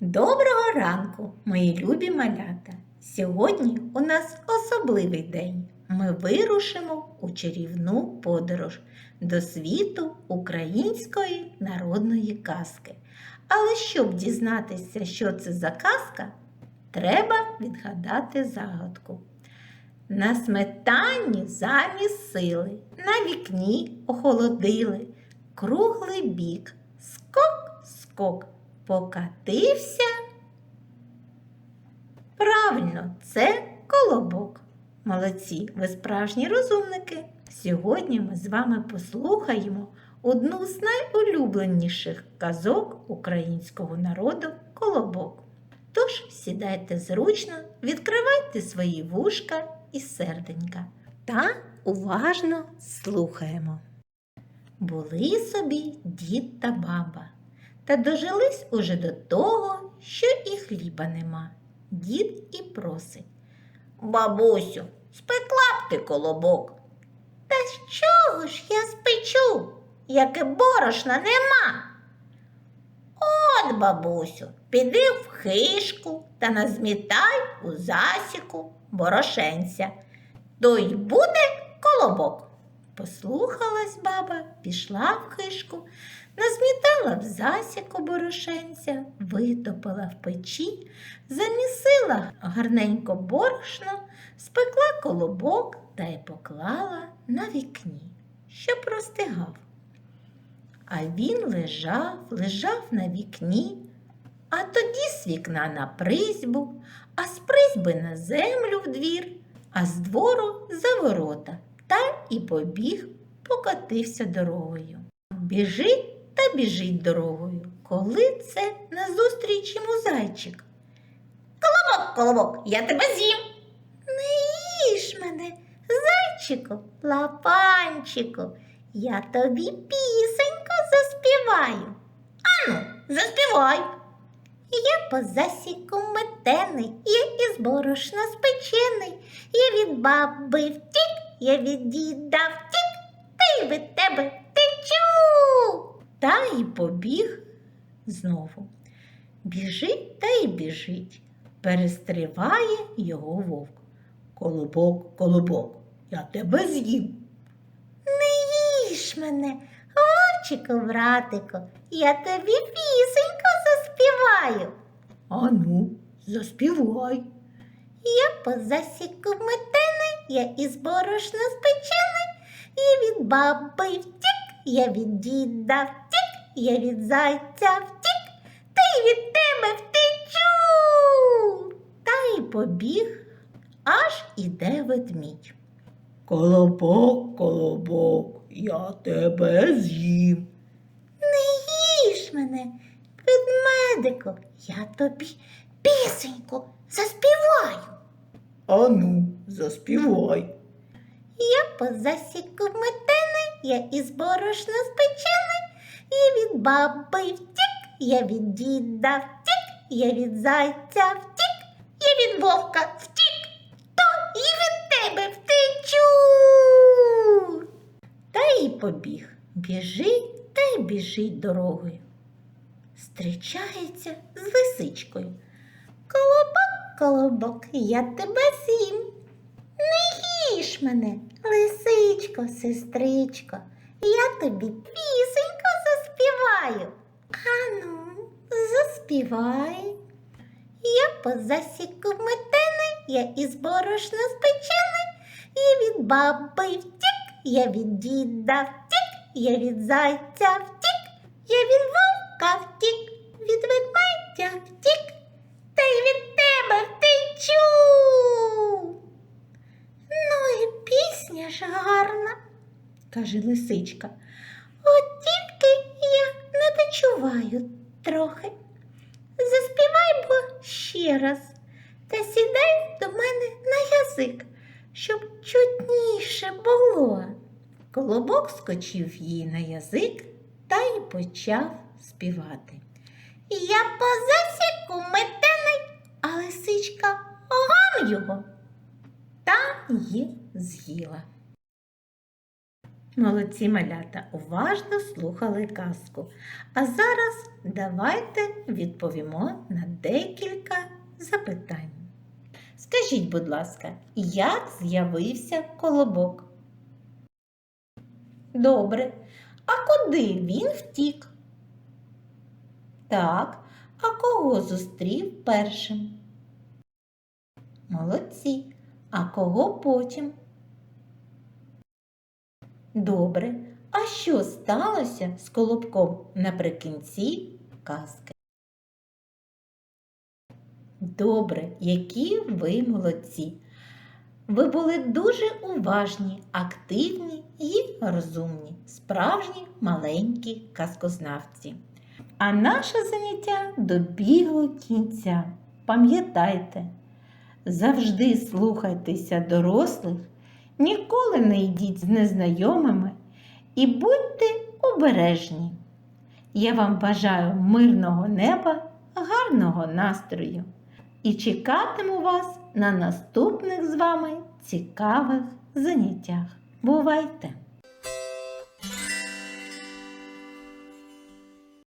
Доброго ранку, мої любі малята! Сьогодні у нас особливий день. Ми вирушимо у чарівну подорож до світу української народної казки. Але щоб дізнатися, що це за казка, треба відгадати загадку. На сметані замість сили, на вікні охолодили, круглий бік, скок, скок, покатився. Правильно, це колобок. Молодці, ви справжні розумники. Сьогодні ми з вами послухаємо одну з найулюбленіших казок українського народу колобок. Тож сідайте зручно, відкривайте свої вушка і серденька та уважно слухаємо. Були собі дід та баба, та дожились уже до того, що і хліба нема. Дід і просить. Бабусю, спекла б ти колобок. Та з чого ж я спечу, яке борошна нема? От, бабусю, піди в хишку та назмітай у засіку борошенця. То й буде колобок. Послухалась баба, пішла в хишку, назмітала в засіку борошенця, витопила в печі, замісила гарненько борошно, спекла колобок та й поклала на вікні, щоб простигав. А він лежав, лежав на вікні, а тоді з вікна на призьбу, а з призьби на землю в двір, а з двору за ворота та і побіг, покотився дорогою. Біжить біжить дорогою, коли це назустріч йому зайчик. Колобок, колобок, я тебе з'їм. Не їж мене, зайчику, лапанчику, я тобі пісеньку заспіваю. Ану, заспівай. Я по засіку метений, я із борошна спечений, я від баби втік, я від діда втік, та й від тебе втечу. Та й побіг знову. Біжить та й біжить. Перестриває його вовк. Колобок, колобок, я тебе з'їм. Не їж мене, вовчику, братику, я тобі пісеньку заспіваю. Ану, заспівай. Я по засіку метений, я із борошна спечений, я від баби втік, я від діда втік, я від зайця втік, та й від тебе втечу. Та й побіг, аж іде ведмідь. Колобок, колобок, я тебе з'їм. Не їж мене, ведмедику, я тобі пісеньку заспіваю. Ану, заспівай. Я по засіку метений, я із борошна спечений, я від баби втік, я від діда втік, я від зайця втік, я від вовка втік, то і від тебе втечу. Та й побіг, біжить та й біжить дорогою. Зустрічається з лисичкою. Колобок, колобок, я тебе з'їм. Не їж мене, лисичко, сестричко, я тобі пісеньку заспіваю. Ану, заспівай. Я по засіку метений, я із борошна спечений, я від баби втік, я від діда втік, я від зайця втік, я від вовка втік, від ведмедя втік, та й від тебе втечу. Ну і пісня ж гарна, каже лисичка. От тільки я не дочуваю трохи. Заспівай бо ще раз та сідай до мене на язик, щоб чутніше було. Колобок скочив їй на язик та й почав співати. Я по засіку метений, а лисичка гам його та й з'їла. Молодці малята уважно слухали казку. А зараз давайте відповімо на декілька запитань. Скажіть, будь ласка, як з'явився колобок? Добре. А куди він втік? Так, а кого зустрів першим? Молодці. А кого потім? Добре. А що сталося з колобком наприкінці казки? Добре, які ви молодці. Ви були дуже уважні, активні і розумні, справжні маленькі казкознавці. А наше заняття добігло кінця. Пам'ятайте, завжди слухайтеся дорослих, ніколи не йдіть з незнайомими і будьте обережні. Я вам бажаю мирного неба, гарного настрою і чекатиму вас на наступних з вами цікавих заняттях. Бувайте!